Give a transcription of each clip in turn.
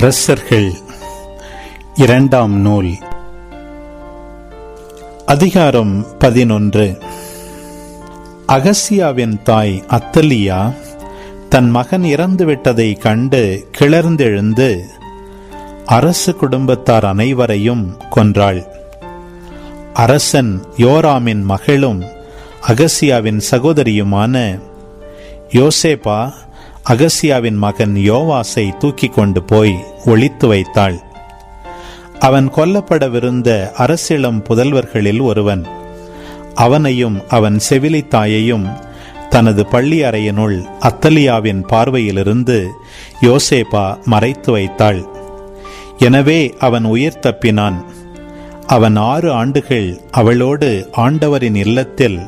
அரசர்கள். இரண்டாம் நூல். அதிகாரம் பதினொன்று. அகசியாவின் தாய் அத்தலியா தன் மகன் இறந்துவிட்டதை கண்டு கிளர்ந்தெழுந்து அரசு குடும்பத்தார் அனைவரையும் கொன்றாள். அரசன் யோராமின் மகளும் அகசியாவின் சகோதரியுமான யோசேப்பா அகசியாவின் மகன் யோவாசை தூக்கி கொண்டு போய் ஒழித்து வைத்தாள். அவன் கொல்லப்படவிருந்த அரசிளம் புதல்வர்களில் ஒருவன். அவனையும் அவன் செவிலி தாயையும் தனது பள்ளி அறையினுள் அத்தலியாவின் பார்வையிலிருந்து யோசேபா மறைத்து வைத்தாள். எனவே அவன் உயிர் தப்பினான். அவன் ஆறு ஆண்டுகள் அவளோடு ஆண்டவரின் இல்லத்தில்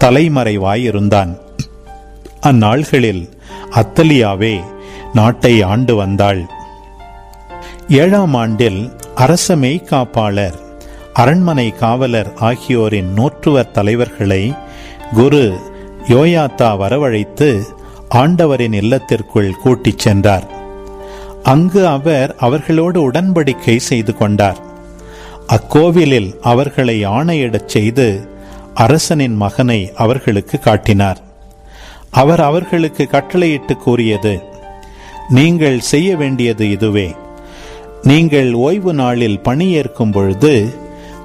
தலைமறைவாயிருந்தான். அந்நாள்களில் அத்தலியாவே நாட்டை ஆண்டு வந்தாள். ஏழாம் ஆண்டில் அரச மெய்காப்பாளர் அரண்மனை காவலர் ஆகியோரின் நூற்றுவர் தலைவர்களை குரு யோயாத்தா வரவழைத்து ஆண்டவரின் இல்லத்திற்குள் கூட்டிச் சென்றார். அங்கு அவர் அவர்களோடு உடன்படிக்கை செய்து கொண்டார். அக்கோவிலில் அவர்களை ஆணையிடச் செய்து அரசனின் மகனை அவர்களுக்கு காட்டினார். அவர் அவர்களுக்கு கட்டளையிட்டு கூறியது நீங்கள் செய்ய வேண்டியது இதுவே. நீங்கள் ஓய்வு நாளில் பணியேற்கும் பொழுது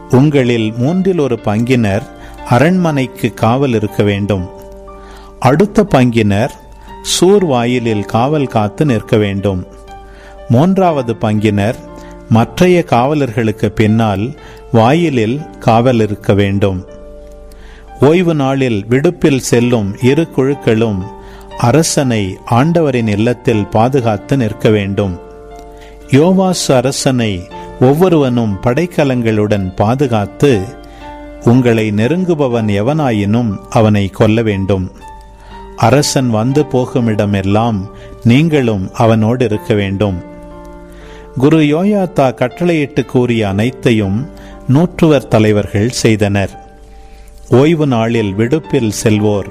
உங்களில் மூன்றில் ஒரு பங்கினர் அரண்மனைக்கு காவல் இருக்க வேண்டும். அடுத்த பங்கினர் சூர் வாயிலில் காவல் காத்து நிற்க வேண்டும். மூன்றாவது பங்கினர் மற்றைய காவலர்களுக்கு பின்னால் வாயிலில் காவல் இருக்க வேண்டும். ஓய்வு நாளில் விடுப்பில் செல்லும் இரு குழுக்களும் அரசனை ஆண்டவரின் இல்லத்தில் பாதுகாத்து நிற்க வேண்டும். யோவாசு அரசனை ஒவ்வொருவனும் படைக்கலங்களுடன் பாதுகாத்து உங்களை நெருங்குபவன் எவனாயினும் அவனை கொல்ல வேண்டும். அரசன் வந்து போகுமிடமெல்லாம் நீங்களும் அவனோடு இருக்க வேண்டும். குரு யோயாத்தா கட்டளையிட்டு கூறிய அனைத்தையும் நூற்றுவர் தலைவர்கள் செய்தனர். ஓய்வு நாளில் விடுப்பில் செல்வோர்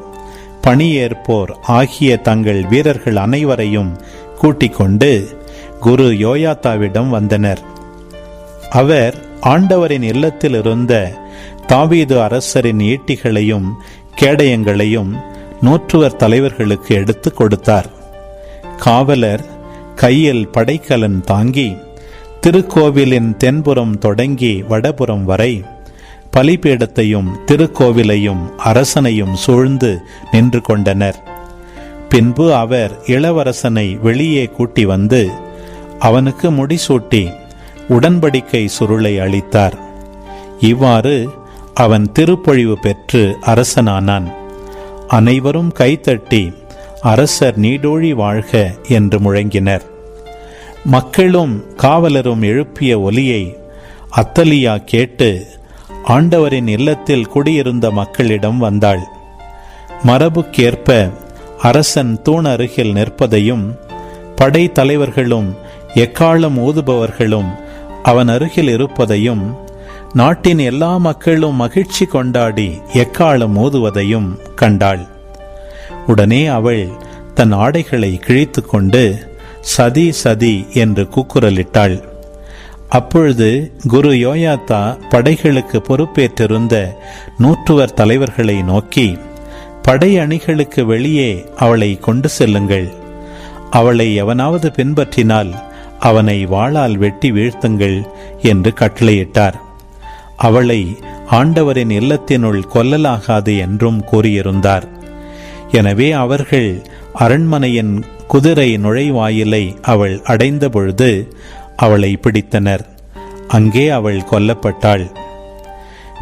பணியேற்போர் ஆகிய தங்கள் வீரர்கள் அனைவரையும் கூட்டிக் கொண்டு குரு யோயாத்தாவிடம் வந்தனர். அவர் ஆண்டவரின் இல்லத்தில் இருந்த தாவீது அரசரின் ஈட்டிகளையும் கேடயங்களையும் நூற்றுவர் தலைவர்களுக்கு எடுத்து கொடுத்தார். காவலர் கையில் படைக்கலன் தாங்கி திருக்கோவிலின் தென்புறம் தொடங்கி வடபுறம் வரை பலிபீடத்தையும் திருக்கோவிலையும் அரசனையும் சூழ்ந்து நின்று கொண்டனர். பின்பு அவர் இளவரசனை வெளியே கூட்டி வந்து அவனுக்கு முடிசூட்டி உடன்படிக்கை சுருளை அளித்தார். இவ்வாறு அவன் திருப்பொழிவு பெற்று அரசனானான். அனைவரும் கைத்தட்டி அரசர் நீடோழி வாழ்க என்று முழங்கினர். மக்களும் காவலரும் எழுப்பிய ஒலியை அத்தலியா கேட்டு ஆண்டவரின் இல்லத்தில் குடியிருந்த மக்களிடம் வந்தாள். மரபுக்கேற்ப அரசன் தூண் அருகில் நிற்பதையும் படை தலைவர்களும் எக்காலம் ஊதுபவர்களும் அவன் அருகில் இருப்பதையும் நாட்டின் எல்லா மக்களும் மகிழ்ச்சி கொண்டாடி எக்காலம் ஊதுவதையும் கண்டாள். உடனே அவள் தன் ஆடைகளை கிழித்து கொண்டு சதி சதி என்று கூக்குரலிட்டாள். அப்பொழுது குரு யோயாத்தா படைகளுக்கு பொறுப்பேற்றிருந்த நூற்றுவர் தலைவர்களை நோக்கி படை அணிகளுக்கு வெளியே அவளை கொண்டு செல்லுங்கள். அவளை எவனாவது பின்பற்றினால் அவனை வாளால் வெட்டி வீழ்த்துங்கள் என்று கட்டளையிட்டார். அவளை ஆண்டவரின் இல்லத்தினுள் கொல்லலாகாது என்றும் கூறியிருந்தார். எனவே அவர்கள் அரண்மனையின் குதிரை நுழைவாயிலை அவள் அடைந்த பொழுது அவளை பிடித்தனர். அங்கே அவள் கொல்லப்பட்டாள்.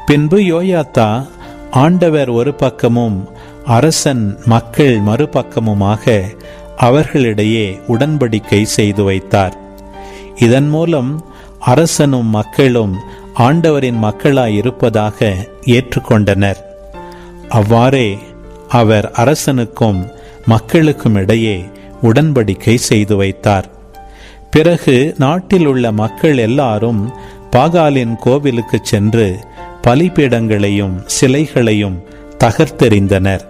பின்பு யோயாத்தா ஆண்டவர் ஒரு பக்கமும் அரசன் மக்கள் மறுபக்கமுமாக அவர்களிடையே உடன்படிக்கை செய்து வைத்தார். இதன் மூலம் அரசனும் மக்களும் ஆண்டவரின் மக்களாயிருப்பதாக ஏற்றுக்கொண்டனர். அவ்வாறே அவர் அரசனுக்கும் மக்களுக்கும் இடையே உடன்படிக்கை செய்து வைத்தார். பிறகு நாட்டில் உள்ள மக்கள் எல்லாரும் பாகாலின் கோவிலுக்கு சென்று பலிபீடங்களையும் சிலைகளையும் தகர்த்தெறிந்தனர்.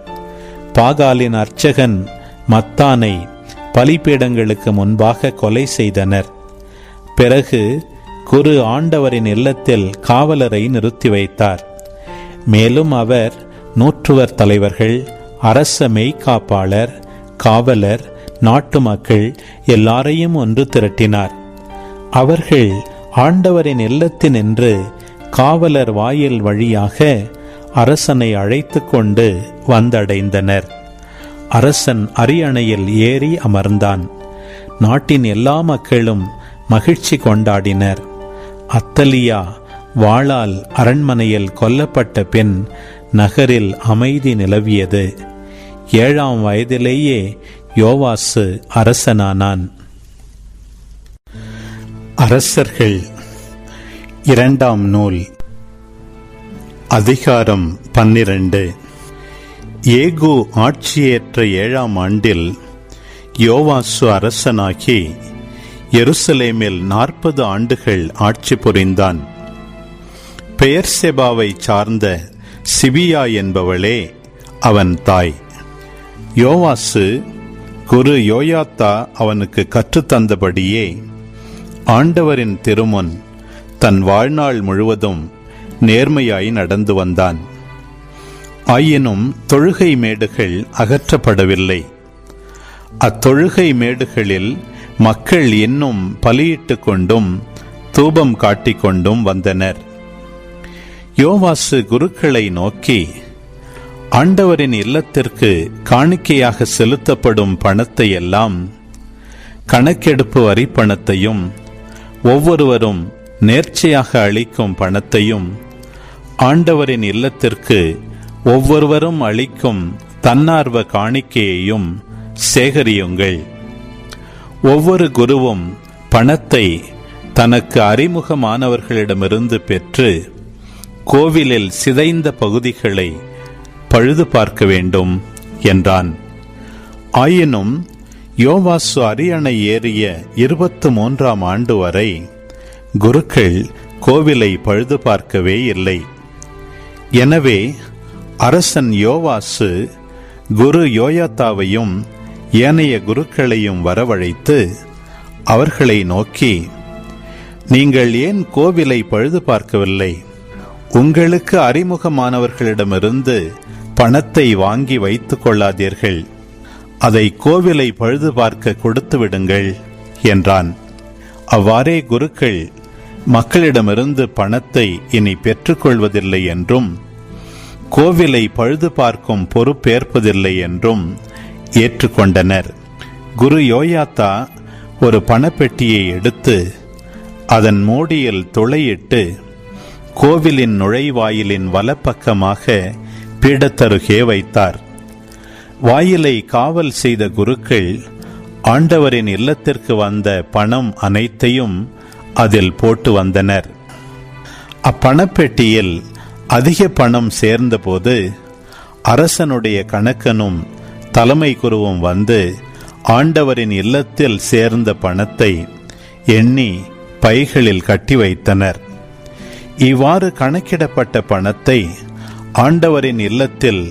பாகாலின் அர்ச்சகன் மத்தானை பலிபீடங்களுக்கு முன்பாக கொலை செய்தனர். பிறகு குரு ஆண்டவரின் இல்லத்தில் காவலரை நிறுத்தி வைத்தார். மேலும் அவர் நூற்றுவர் தலைவர்கள் அரச மெய்காப்பாளர் காவலர் நாட்டு மக்கள் எல்லாரையும் ஒன்று திரட்டினார். அவர்கள் ஆண்டவரின் இல்லத்தினின்று காவலர் வாயில் வழியாக அரசனை அழைத்து கொண்டு வந்தடைந்தனர். அரசன் அரியணையில் ஏறி அமர்ந்தான். நாட்டின் எல்லா மக்களும் மகிழ்ச்சி கொண்டாடினர். அத்தலியா வாளால் அரண்மனையில் கொல்லப்பட்ட பின் நகரில் அமைதி நிலவியது. ஏழாம் வயதிலேயே யோவாசு அரசனானான். அரசர்கள். இரண்டாம் நூல். அதிகாரம் பன்னிரண்டு. ஏகு ஆட்சியேற்ற ஏழாம் ஆண்டில் யோவாசு அரசனாகி எருசலேமில் நாற்பது ஆண்டுகள் ஆட்சி புரிந்தான். பெயர் செபாவை சார்ந்த சிபியா என்பவளே அவன் தாய். யோவாசு குரு யோயாத்தா அவனுக்கு கற்றுத்தந்தபடியே ஆண்டவரின் திருமுன் தன் வாழ்நாள் முழுவதும் நேர்மையாய் நடந்து வந்தான். ஆயினும் தொழுகை மேடுகள் அகற்றப்படவில்லை. அத்தொழுகை மேடுகளில் மக்கள் இன்னும் பலியிட்டு கொண்டும் தூபம் காட்டிக்கொண்டும் வந்தனர். யோவாசு குருக்களை நோக்கி ஆண்டவரின் இல்லத்திற்கு காணிக்கையாக செலுத்தப்படும் பணத்தை எல்லாம் கணக்கெடுப்பு வரி பணத்தையும் ஒவ்வொருவரும் நேர்ச்சையாக அளிக்கும் பணத்தையும் ஆண்டவரின் இல்லத்திற்கு ஒவ்வொருவரும் அளிக்கும் தன்னார்வ காணிக்கையையும் சேகரியுங்கள். ஒவ்வொரு குருவும் பணத்தை தனக்கு அறிமுகமானவர்களிடமிருந்து பெற்று கோவிலில் சிதைந்த பகுதிகளை பழுது பார்க்க வேண்டும் என்றான். ஆயினும் யோவாசு அரியணை ஏறிய இருபத்து மூன்றாம் ஆண்டு வரை குருக்கள் கோவிலை பழுது பார்க்கவே இல்லை. எனவே அரசன் யோவாசு குரு யோயாத்தாவையும் ஏனைய குருக்களையும் வரவழைத்து அவர்களை நோக்கி நீங்கள் ஏன் கோவிலை பழுது பார்க்கவில்லை? உங்களுக்கு அறிமுகமானவர்களிடமிருந்து பணத்தை வாங்கி வைத்துக் கொள்ளாதீர்கள். அதை கோவிலை பழுது பார்க்க கொடுத்து விடுங்கள் என்றான். அவ்வாறே குருக்கள் மக்களிடமிருந்து பணத்தை இனி பெற்றுக்கொள்வதில்லை என்றும் கோவிலை பழுது பார்க்கும் பொறுப்பேற்பதில்லை என்றும் ஏற்றுக்கொண்டனர். குரு யோயாத்தா ஒரு பணப்பெட்டியை எடுத்து அதன் மூடியில் துளையிட்டு கோவிலின் நுழைவாயிலின் வலப்பக்கமாக பீடத்தருகே வைத்தார். வாயிலை காவல் செய்த குருக்கள் ஆண்டவரின் இல்லத்திற்கு வந்த பணம் அனைத்தையும் அதில் போட்டு வந்தனர். அப்பணப்பெட்டியில் அதிக பணம் சேர்ந்தபோது அரசனுடைய கணக்கனும் தலைமை குருவும் வந்து ஆண்டவரின் இல்லத்தில் சேர்ந்த பணத்தை எண்ணி பைகளில் கட்டி வைத்தனர். இவ்வாறு கணக்கிடப்பட்ட பணத்தை ஆண்டவரின் இல்லத்தில்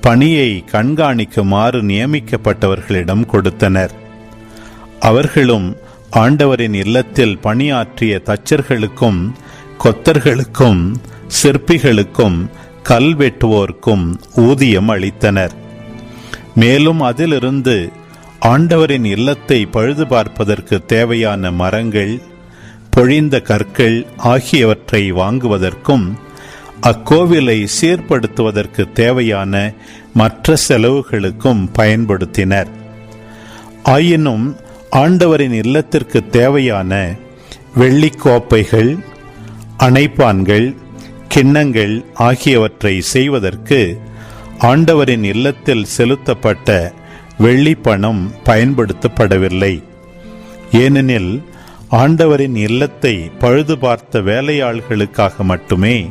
பணியை கண்காணிக்குமாறு நியமிக்கப்பட்டவர்களிடம் கொடுத்தனர். அவர்களும் ஆண்டவரின் இல்லத்தில் பணியாற்றிய தச்சர்களுக்கும் கொத்தர்களுக்கும் சிற்பிகளுக்கும் கல்வெட்டுவோர்க்கும் ஊதியம் அளித்தனர். மேலும் அதிலிருந்து ஆண்டவரின் இல்லத்தை பழுது பார்ப்பதற்கு தேவையான மரங்கள் பொழிந்த கற்கள் ஆகியவற்றை வாங்குவதற்கும் அக்கோவிலை சீர்படுத்துவதற்கு தேவையான மற்ற செலவுகளுக்கும் பயன்படுத்தினர். ஆயினும் ஆண்டவரின் இல்லத்திற்கு தேவையான வெள்ளிக்கோப்பைகள் அணைப்பான்கள் கிண்ணங்கள் ஆகியவற்றை செய்வதற்கு ஆண்டவரின் இல்லத்தில் செலுத்தப்பட்ட வெள்ளிப்பணம் பயன்படுத்தப்படவில்லை. ஏனெனில் ஆண்டவரின் இல்லத்தை பழுது பார்த்த வேலையாள்களுக்காக மட்டுமே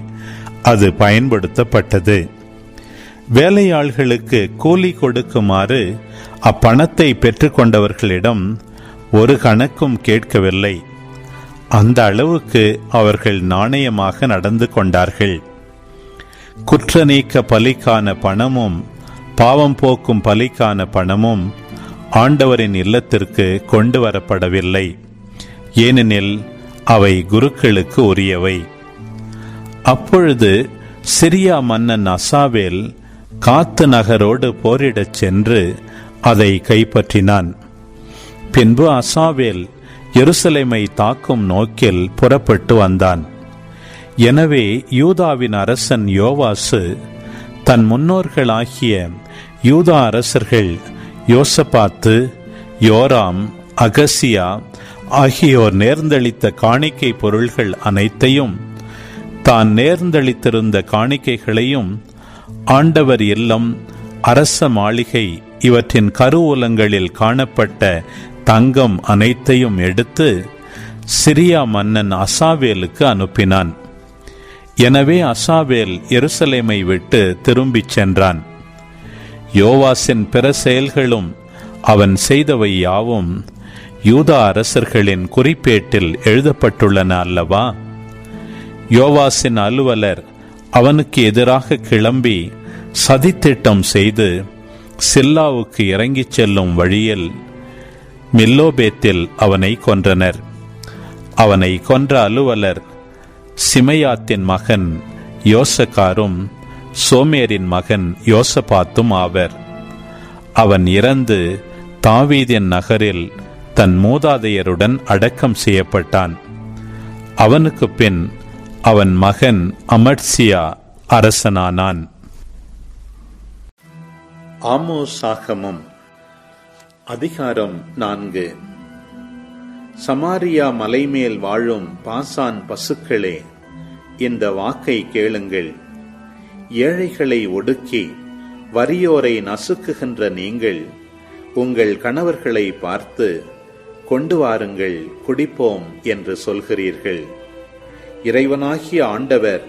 அது பயன்படுத்தப்பட்டது. வேலையாள்களுக்கு கூலி கொடுக்குமாறு அப்பணத்தை பெற்றுக்கொண்டவர்களிடம் ஒரு கணக்கும் கேட்கவில்லை. அந்த அளவுக்கு அவர்கள் நாணயமாக நடந்து கொண்டார்கள். குற்ற நீக்க பலிக்கான பணமும் பாவம் போக்கும் பலிக்கான பணமும் ஆண்டவரின் இல்லத்திற்கு கொண்டு வரப்படவில்லை. ஏனெனில் அவை குருக்களுக்கு உரியவை. அப்பொழுது சிரியா மன்னன் அசாவேல் காத்து நகரோடு போரிடச் சென்று அதை கைப்பற்றினான். பின்பு அசாவேல் எருசலேமை தாக்கும் நோக்கில் புறப்பட்டு வந்தான். எனவே யூதாவின் அரசன் யோவாசு தன் முன்னோர்களாகிய யூதா அரசர்கள் யோசபாத்து யோராம் அகசியா ஆகியோர் நேர்ந்தளித்த காணிக்கை பொருள்கள் அனைத்தையும் தான் நேர்ந்தளித்திருந்த காணிக்கைகளையும் ஆண்டவர் இல்லம் அரச மாளிகை இவற்றின் கருவூலங்களில் காணப்பட்ட தங்கம் அனைத்தையும் எடுத்து சிரியா மன்னன் அசாவேலுக்கு அனுப்பினான். எனவே அசாவேல் எருசலேமை விட்டு திரும்பிச் சென்றான். யோவாசின் பிற செயல்களும் அவன் செய்தவை யாவும் யூதா அரசர்களின் குறிப்பேட்டில் எழுதப்பட்டுள்ளன அல்லவா? யோவாசின் அலுவலர் அவனுக்கு எதிராக கிளம்பி சதித்திட்டம் செய்து சில்லாவுக்கு இறங்கிச் செல்லும் வழியில் மில்லோபேத்தில் அவனை கொன்றனர். அவனை கொன்ற அலுவலர் சிமையாத்தின் மகன் யோசக்காரும் சோமேரின் மகன் யோசபாத்தும் ஆவர். அவன் இறந்து தாவீதின் நகரில் தன் மூதாதையருடன் அடக்கம் செய்யப்பட்டான். அவனுக்கு பின் அவன் மகன் அமர்சியா அரசனானான். ஆமோசாகமம் அதிகாரம் நான்கு. சமாரியா மலைமேல் வாழும் பாசான் பசுக்களே இந்த வாக்கை கேளுங்கள். ஏழைகளை ஒடுக்கி வறியோரை நசுக்குகின்ற நீங்கள் உங்கள் கணவர்களை பார்த்து கொண்டு வாருங்கள் குடிப்போம் என்று சொல்கிறீர்கள். இறைவனாகிய ஆண்டவர்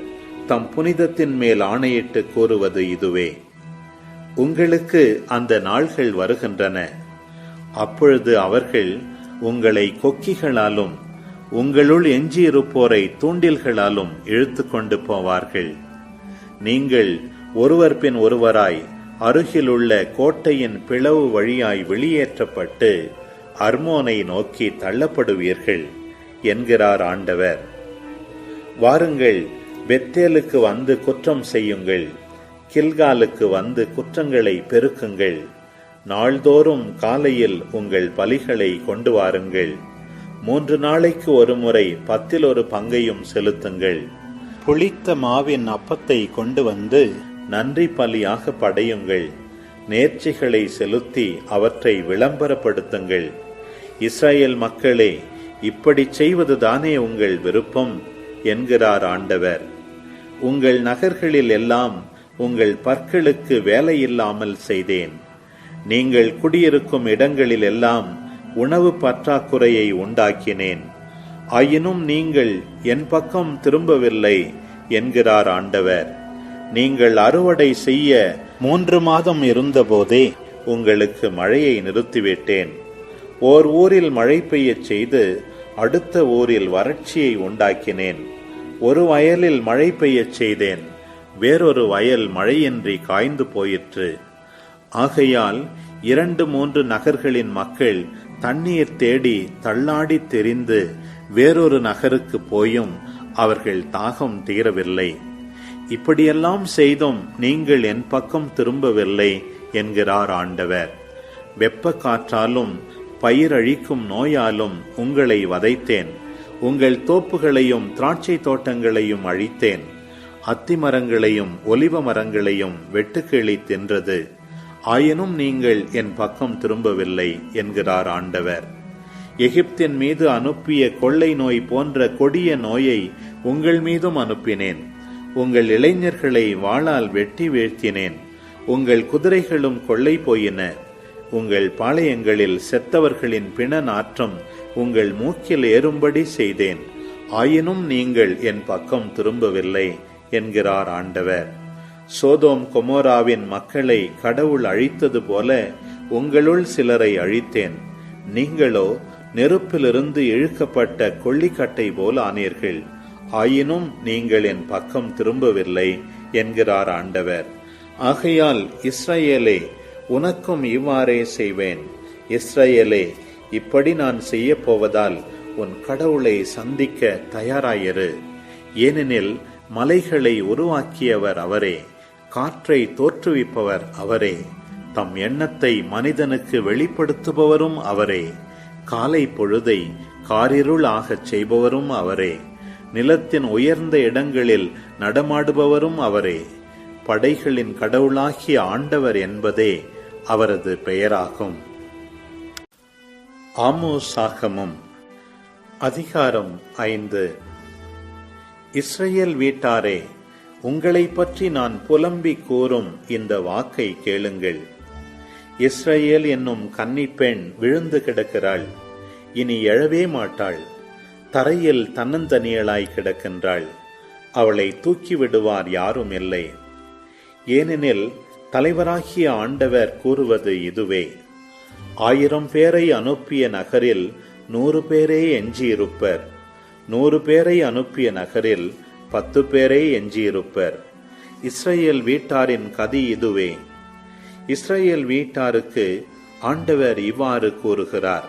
தம் புனிதத்தின் மேல் ஆணையிட்டு கூறுவது இதுவே. உங்களுக்கு அந்த நாள்கள் வருகின்றன. அப்பொழுது அவர்கள் உங்களை கொக்கிகளாலும் உங்களுள் எஞ்சியிருப்போரை தூண்டில்களாலும் இழுத்து கொண்டு போவார்கள். நீங்கள் ஒருவர் பின் ஒருவராய் அருகிலுள்ள கோட்டையின் பிளவு வழியாய் வெளியேற்றப்பட்டு அர்மோனை நோக்கி தள்ளப்படுவீர்கள் என்கிறார் ஆண்டவர். வாருங்கள் பெத்தேலுக்கு வந்து குற்றம் செய்யுங்கள் கில்காலுக்கு வந்து குற்றங்களை பெருக்குங்கள். நாள்தோறும் காலையில் உங்கள் பலிகளை கொண்டு வாருங்கள். மூன்று நாளைக்கு ஒரு முறை பத்தில் ஒரு பங்கையும் செலுத்துங்கள். புளித்த மாவின் அப்பத்தை கொண்டு வந்து நன்றி பலியாக படையுங்கள். நேர்ச்சிகளை செலுத்தி அவற்றை விளம்பரப்படுத்துங்கள். இஸ்ரேல் மக்களே இப்படி செய்வதுதானே உங்கள் விருப்பம்? என்கிறார் ஆண்டவர். உங்கள் நகர்களில் எல்லாம் உங்கள் பற்களுக்கு வேலையில்லாமல் செய்தேன். நீங்கள் குடியிருக்கும் இடங்களில் எல்லாம் உணவு பற்றாக்குறையை உண்டாக்கினேன். ஆயினும் நீங்கள் என் பக்கம் திரும்பவில்லை என்கிறார் ஆண்டவர். நீங்கள் அறுவடை செய்ய மூன்று மாதம் இருந்தபோதே உங்களுக்கு மழையை நிறுத்திவிட்டேன். ஓர் ஊரில் மழை பெய்யச் செய்து அடுத்த ஊரில் வறட்சியை உண்டாக்கினேன். ஒரு வயலில் மழை பெய்யச் செய்தேன். வேறொரு வயல் மழையின்றி காய்ந்து போயிற்று. ஆகையால் இரண்டு மூன்று நகர்களின் மக்கள் தண்ணீர் தேடி தள்ளாடி தெரிந்து வேறொரு நகருக்கு போயும் அவர்கள் தாகம் தீரவில்லை. இப்படியெல்லாம் செய்தும் நீங்கள் என் பக்கம் திரும்பவில்லை என்கிறார் ஆண்டவர். வெப்ப காற்றாலும் பயிரழிக்கும் நோயாலும் உங்களை வதைத்தேன். உங்கள் தோப்புகளையும் திராட்சை தோட்டங்களையும் அழித்தேன். அத்திமரங்களையும் ஒலிவ மரங்களையும் வெட்டுக்கிளி தின்றது. ஆயினும் நீங்கள் என் பக்கம் திரும்பவில்லை என்கிறார் ஆண்டவர். எகிப்தின் மீது அனுப்பிய கொள்ளை நோய் போன்ற கொடிய நோயை உங்கள் மீதும் அனுப்பினேன். உங்கள் இளைஞர்களை வாளால் வெட்டி வீழ்த்தினேன். உங்கள் குதிரைகளும் கொள்ளை போயின. உங்கள் பாளையங்களில் செத்தவர்களின் பிண நாற்றம் உங்கள் மூக்கில் ஏறும்படி செய்தேன். ஆயினும் நீங்கள் என் பக்கம் திரும்பவில்லை என்கிறார் ஆண்டவர். சோதோம் கொமோராவின் மக்களை கடவுள் அழித்தது போல உங்களுள் சிலரை அழித்தேன். நீங்களோ நெருப்பிலிருந்து இழுக்கப்பட்ட கொள்ளிக்கட்டை போல் ஆனீர்கள். ஆயினும் நீங்கள் என் பக்கம் திரும்பவில்லை என்கிறார் ஆண்டவர். ஆகையால் இஸ்ரேலே உனக்கும் இவ்வாறே செய்வேன். இஸ்ரேலே இப்படி நான் செய்ய போவதால் உன் கடவுளை சந்திக்க தயாராயிரு. ஏனெனில் மலைகளை உருவாக்கியவர் அவரே. காற்றை தோற்றுவிப்பவர் அவரே. தம் எண்ணத்தை மனிதனுக்கு வெளிப்படுத்துபவரும் அவரே. காலை பொழுதை காரிருள் ஆகச் செய்பவரும் அவரே. நிலத்தின் உயர்ந்த இடங்களில் நடமாடுபவரும் அவரே. படைகளின் கடவுளாகிய ஆண்டவர் என்பதே அவரது பெயராகும். ஆமோசாகமும் அதிகாரம் ஐந்து. இஸ்ரேல் வீட்டாரே உங்களை பற்றி நான் புலம்பி கூறும் இந்த வாக்கை கேளுங்கள். இஸ்ரேல் என்னும் கன்னிப்பெண் விழுந்து கிடக்கிறாள். இனி எழவே மாட்டாள். தரையில் தன்னந்தனியலாய் கிடக்கின்றாள். அவளை தூக்கி விடுவார் யாரும் இல்லை. ஏனெனில் தலைவராகிய ஆண்டவர் கூறுவது இதுவே. ஆயிரம் பேரை அனுப்பிய நகரில் நூறு பேரே எஞ்சியிருப்பர். நூறு பேரை அனுப்பிய நகரில் பத்து பேரே எஞ்சியிருப்பர். இஸ்ரேல் வீட்டாரின் கதி இதுவே. இஸ்ரேல் வீட்டாருக்கு ஆண்டவர் இவ்வாறு கூறுகிறார்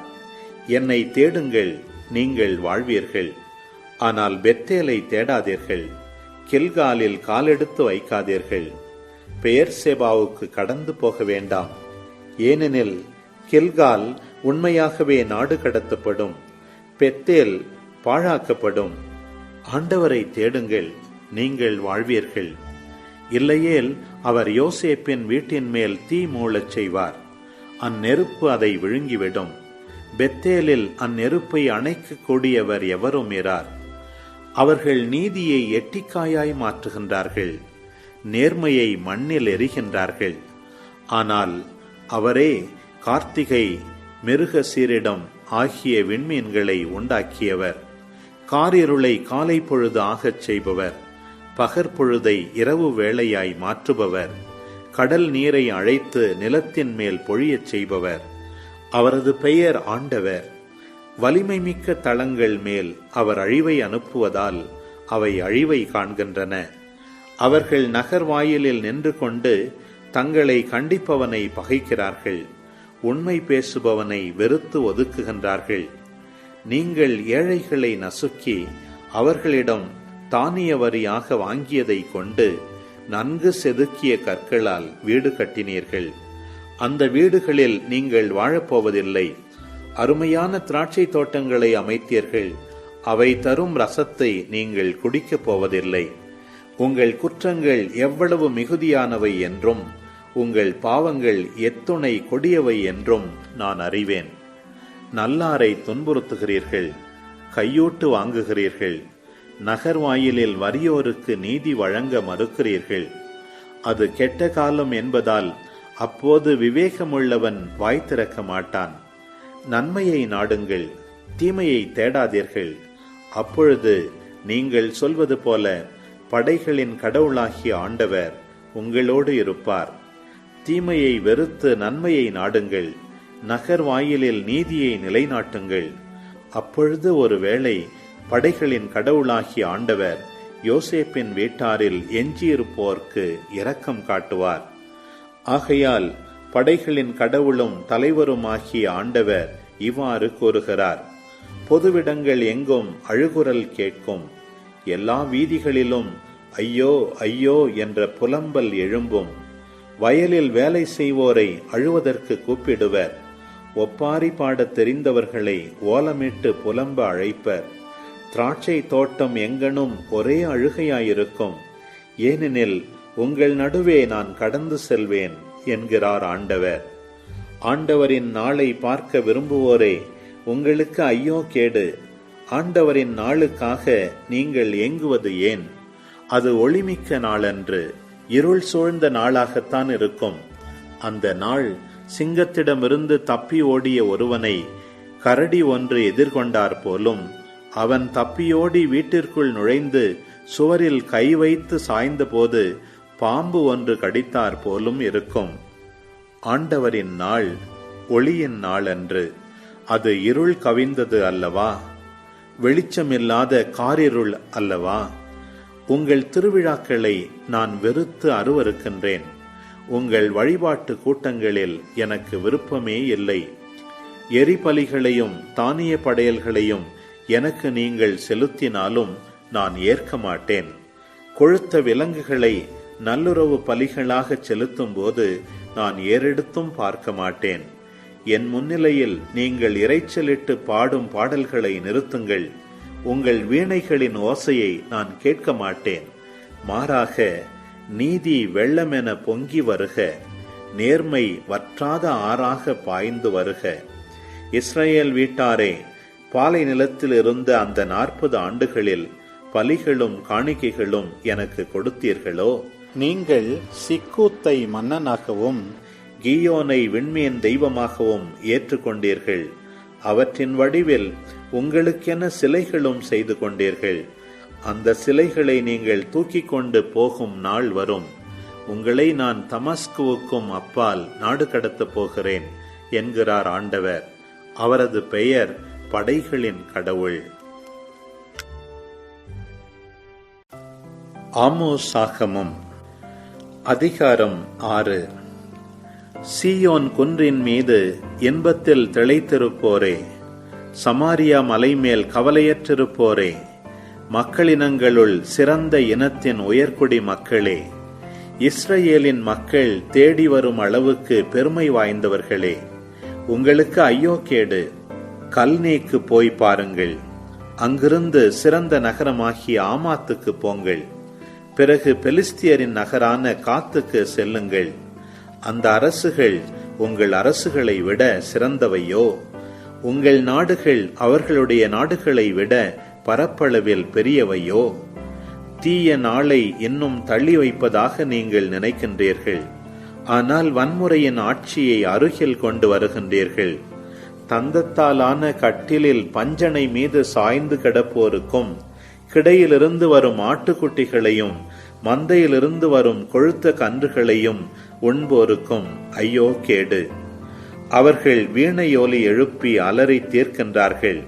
என்னை தேடுங்கள் நீங்கள் வாழ்வீர்கள். ஆனால் பெத்தேலை தேடாதீர்கள் கில்காலில் காலெடுத்து வைக்காதீர்கள். பெயர் சேபாவுக்கு கடந்து போக வேண்டாம். ஏனெனில் கில்கால் உண்மையாகவே நாடு கடத்தப்படும் பெத்தேல் பாழாக்கப்படும். ஆண்டவரை தேடுங்கள் நீங்கள் வாழ்வீர்கள். இல்லையேல் அவர் யோசேப்பின் வீட்டின் மேல் தீ மூளச் செய்வார். அந்நெருப்பு அதை விழுங்கிவிடும். பெத்தேலில் அந்நெருப்பை அணைக்க கூடியவர் எவரும் இரார். அவர்கள் நீதியை எட்டிக்காயாய் மாற்றுகின்றார்கள். நேர்மையை மண்ணில் எரிகின்றார்கள் ஆனால் அவரே கார்த்திகை மிருக சீரிடம் ஆகிய விண்மீன்களை உண்டாக்கியவர். காரிருளை காலை பொழுது ஆகச் செய்பவர் பகற்பொழுதை இரவு வேளையாய் மாற்றுபவர் கடல் நீரை அழைத்து நிலத்தின் மேல் பொழியச் செய்பவர். அவரது பெயர் ஆண்டவர். வலிமை மிக்க தளங்கள் மேல் அவர் அழிவை அனுப்புவதால் அவை அழிவை காண்கின்றன. அவர்கள் நகர் வாயிலில் நின்று கொண்டு தங்களை கண்டிப்பவனை பகைக்கிறார்கள். உண்மை பேசுபவனை வெறுத்து ஒதுக்குகின்றார்கள். நீங்கள் ஏழைகளை நசுக்கி அவர்களிடம் தானிய வரியாக வாங்கியதை கொண்டு நன்கு செதுக்கிய கற்களால் வீடு கட்டினீர்கள். அந்த வீடுகளில் நீங்கள் வாழப்போவதில்லை. அருமையான திராட்சை தோட்டங்களை அமைத்தீர்கள். அவை தரும் ரசத்தை நீங்கள் குடிக்கப் போவதில்லை. உங்கள் குற்றங்கள் எவ்வளவு மிகுதியானவை என்றும் உங்கள் பாவங்கள் எத்துணை கொடியவை என்றும் நான் அறிவேன். நல்லாரை துன்புறுத்துகிறீர்கள் கையூட்டு வாங்குகிறீர்கள் நகர் வாயிலில் வறியோருக்கு நீதி வழங்க மறுக்கிறீர்கள். அது கெட்ட காலம் என்பதால் அப்போது விவேகமுள்ளவன் வாய் திறக்க மாட்டான். நன்மையை நாடுங்கள் தீமையை தேடாதீர்கள். அப்பொழுது நீங்கள் சொல்வது போல படைகளின் கடவுளாகிய ஆண்டவர் உங்களோடு இருப்பார். தீமையை வெறுத்து நன்மையை நாடுங்கள். நகர் வாயிலில் நீதியை நிலைநாட்டுங்கள். அப்பொழுது ஒருவேளை படைகளின் கடவுளாகிய ஆண்டவர் யோசேப்பின் வீட்டாரில் எஞ்சியிருப்போர்க்கு இரக்கம் காட்டுவார். ஆகையால் படைகளின் கடவுளும் தலைவருமாகிய ஆண்டவர் இவ்வாறு கூறுகிறார். பொதுவிடங்கள் எங்கும் அழுகுரல் கேட்கும். எல்லா வீதிகளிலும் ஐயோ ஐயோ என்ற புலம்பல் எழும்பும். வயலில் வேலை செய்வோரை அழுவதற்கு கூப்பிடுவர். ஒப்பாரி பாடத் தெரிந்தவர்களை ஓலமிட்டு புலம்ப அழைப்பர். திராட்சை தோட்டம் எங்கனும் ஒரே அழுகையாயிருக்கும். ஏனெனில் உங்கள் நடுவே நான் கடந்து செல்வேன் என்கிறார் ஆண்டவர். ஆண்டவரின் நாளை பார்க்க விரும்புவோரே உங்களுக்கு ஐயோ கேடு. ஆண்டவரின் நாளுக்காக நீங்கள் ஏங்குவது ஏன்? அது ஒளிமிக்க நாளன்று இருள் சூழ்ந்த நாளாகத்தான் இருக்கும். அந்த நாள் சிங்கத்திடமிருந்து தப்பி ஓடிய ஒருவனை கரடி ஒன்று எதிர்கொண்டார் போலும் அவன் தப்பியோடி வீட்டிற்குள் நுழைந்து சுவரில் கை வைத்து சாய்ந்தபோது பாம்பு ஒன்று கடித்தார் போலும் இருக்கும். ஆண்டவரின் நாள் ஒளியின் நாள் அன்று. அது இருள் கவிந்தது அல்லவா? வெளிச்சமில்லாத காரிருள் அல்லவா? உங்கள் திருவிழாக்களை நான் வெறுத்து அருவருக்கின்றேன் உங்கள் வழிபாட்டு கூட்டங்களில் எனக்கு விருப்பமே இல்லை. எரிபலிகளையும் தானிய படையல்களையும் எனக்கு நீங்கள் செலுத்தினாலும் நான் ஏற்க மாட்டேன். கொழுத்த விலங்குகளை நல்லுறவு பலிகளாக செலுத்தும் போது நான் ஏறெடுத்தும் பார்க்க மாட்டேன். என் முன்னிலையில் நீங்கள் இறைச்சலிட்டு பாடும் பாடல்களை நிறுத்துங்கள். உங்கள் வீணைகளின் ஓசையை நான் கேட்க மாட்டேன். மாறாக நீதி வெள்ளமென பொங்கி வருக நேர்மை வற்றாத ஆறாக பாய்ந்து வருக. இஸ்ரேல் வீட்டாரே பாலை நிலத்தில் இருந்த அந்த நாற்பது ஆண்டுகளில் பலிகளும் காணிக்கைகளும் எனக்கு கொடுத்தீர்களோ? நீங்கள் சிக்கூத்தை மன்னனாகவும் கியோனை விண்மீன் தெய்வமாகவும் ஏற்றுக்கொண்டீர்கள். அவற்றின் வடிவில் உங்களுக்கென சிலைகளும் செய்து கொண்டீர்கள். அந்த சிலைகளை நீங்கள் தூக்கிக் கொண்டு போகும் நாள் வரும். உங்களை நான் தமஸ்குவுக்கும் அப்பால் நாடு கடத்தப் போகிறேன் என்கிறார் ஆண்டவர். அவரது பெயர் படைகளின் கடவுள். ஆமோசாகமம் அதிகாரம் ஆறு. சீயோன் குன்றின் மீது இன்பத்தில் திளைத்திருப்போரே. சமாரியா மலை மேல் கவலையற்றிருப்போரே. மக்களினங்களுள் சிறந்த இனத்தின் உயர்குடி மக்களே இஸ்ரேலின் மக்கள் தேடி வரும் அளவுக்கு பெருமை வாய்ந்தவர்களே உங்களுக்கு ஐயோ கேடு கல்னேக்கு போய் பாருங்கள். அங்கிருந்து சிறந்த நகரமாகிய ஆமாத்துக்கு போங்கள். பிறகு பெலிஸ்தியரின் நகரான காத்துக்கு செல்லுங்கள். அந்த அரசுகள் உங்கள் அரசுகளை விட சிறந்தவையோ? உங்கள் நாடுகள் அவர்களுடைய நாடுகளை விட பரப்பளவில் பெரியவையோ? தீய நாளை இன்னும் தள்ளி வைப்பதாக நீங்கள் நினைக்கின்றீர்கள். ஆனால் வன்முறையின் ஆட்சியை அருகில் கொண்டு வருகின்றீர்கள். தந்தத்தாலான கட்டிலில் பஞ்சனை மீது சாய்ந்து கிடப்போருக்கும் கிடையிலிருந்து வரும் ஆட்டுக்குட்டிகளையும் மந்தையிலிருந்து வரும் கொழுத்த கன்றுகளையும் உண்போருக்கும். ஐயோ கேடு. அவர்கள் வீணையோலி எழுப்பி அலறி தீர்க்கின்றார்கள்.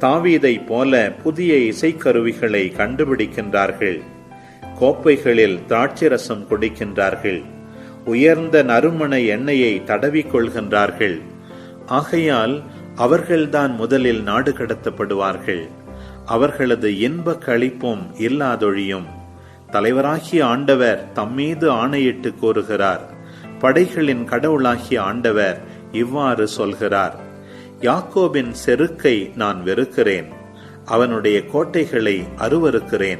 தாவீதை போல புதிய இசைக்கருவிகளை கண்டுபிடிக்கின்றார்கள். கோப்பைகளில் திராட்சரசம் குடிக்கின்றார்கள். உயர்ந்த நறுமண எண்ணெயை தடவிக் கொள்கின்றார்கள் ஆகையால் அவர்கள்தான் முதலில் நாடு கடத்தப்படுவார்கள். அவர்களது இன்ப கழிப்பும் இல்லாதொழியும். தலைவராகிய ஆண்டவர் தம்மீது ஆணையிட்டு கூறுகிறார். படைகளின் கடவுளாகிய ஆண்டவர் இவ்வாறு சொல்கிறார். யாக்கோபின் செருக்கை நான் வெறுக்கிறேன். அவனுடைய கோட்டைகளை அருவருக்கிறேன்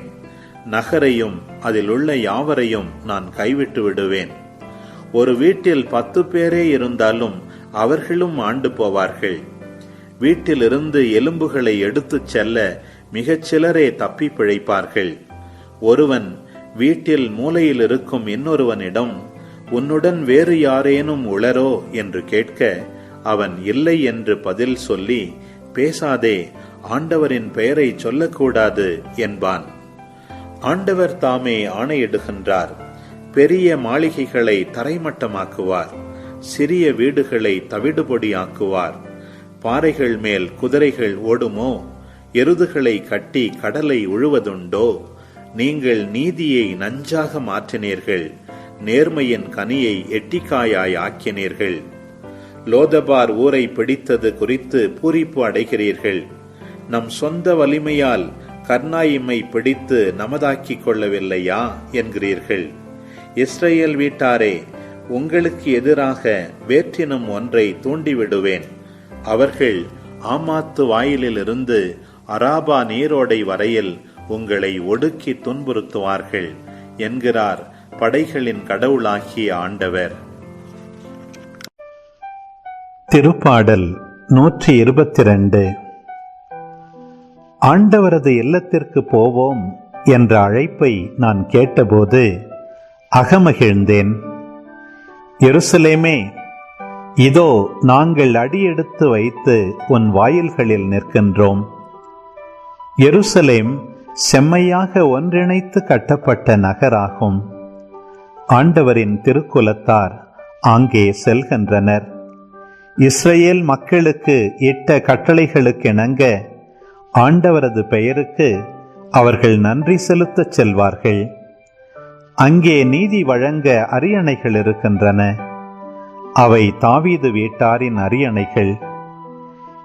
நகரையும் அதில் உள்ள யாவரையும் நான் கைவிட்டு விடுவேன். ஒரு வீட்டில் பத்து பேரே இருந்தாலும் அவர்களும் ஆண்டு போவார்கள். வீட்டிலிருந்து எலும்புகளை எடுத்துச் செல்ல மிகச் சிலரே தப்பி பிழைப்பார்கள். ஒருவன் வீட்டில் மூலையில் இருக்கும் இன்னொருவனிடம் உன்னுடன் வேறு யாரேனும் உளரோ? என்று கேட்க அவன் இல்லை என்று பதில் சொல்லி பேசாதே ஆண்டவரின் பெயரை சொல்லக்கூடாது என்பான். ஆண்டவர் தாமே ஆணையிடுகின்றார். பெரிய மாளிகைகளை தரைமட்டமாக்குவார். சிறிய வீடுகளை தவிடுபொடியாக்குவார். பாறைகள் மேல் குதிரைகள் ஓடுமோ? எருதுகளை கட்டி கடலை உழுவதுண்டோ? நீங்கள் நீதியை நஞ்சாக மாற்றினீர்கள். நேர்மையின் கனியை எட்டிக்காயாய் ஆக்கினீர்கள். லோதபார் ஊரை பிடித்தது குறித்து பூரிப்பு அடைகிறீர்கள். நம் சொந்த வலிமையால் கர்ணாயிமை பிடித்து நமதாக்கிக் கொள்ளவில்லையா? என்கிறீர்கள். இஸ்ரேல் வீட்டாரே உங்களுக்கு எதிராக வேற்றினம் ஒன்றை தூண்டிவிடுவேன். அவர்கள் ஆமாத்து வாயிலிலிருந்து அராபா நீரோடை வரையில் உங்களை ஒடுக்கி துன்புறுத்துவார்கள் என்கிறார் படைகளின் கடவுளாகிய ஆண்டவர். திருப்பாடல் நூற்றி இருபத்தி ரெண்டு ஆண்டவரது இல்லத்திற்கு போவோம் என்ற அழைப்பை நான் கேட்டபோது அகமகிழ்ந்தேன். எருசலேமே இதோ நாங்கள் அடியெடுத்து வைத்து உன் வாயில்களில் நிற்கின்றோம். எருசலேம் செம்மையாக ஒன்றிணைத்து கட்டப்பட்ட நகராகும். ஆண்டவரின் திருக்குலத்தார் அங்கே செல்கின்றனர். இஸ்ரேல் மக்களுக்கு இட்ட கட்டளைகளுக்கிணங்க ஆண்டவரது பெயருக்கு அவர்கள் நன்றி செலுத்தச் செல்வார்கள். அங்கே நீதி வழங்க அரியணைகள் இருக்கின்றன. அவை தாவீது வீட்டாரின் அரியணைகள்.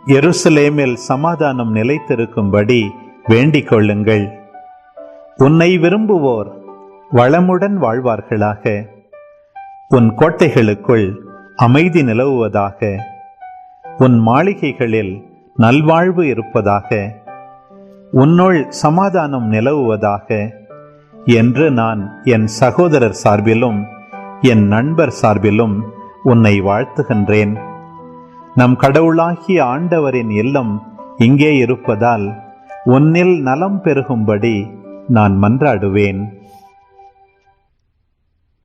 எருசலேமில் சமாதானம் நிலைத்திருக்கும்படி வேண்டிக் கொள்ளுங்கள். உன்னை விரும்புவோர் வளமுடன் வாழ்வார்களாக. உன் கோட்டைகளுக்குள் அமைதி நிலவுவதாக உன் மாளிகைகளில் நல்வாழ்வு இருப்பதாக உன்னுள் சமாதானம் நிலவுவதாக என்று நான் என் சகோதரர் சார்பிலும் என் நண்பர் சார்பிலும் உன்னை வாழ்த்துகின்றேன். நம் கடவுளாகிய ஆண்டவரின் இல்லம் இங்கே இருப்பதால் உன்னில் நலம் பெருகும்படி நான் மன்றாடுவேன்.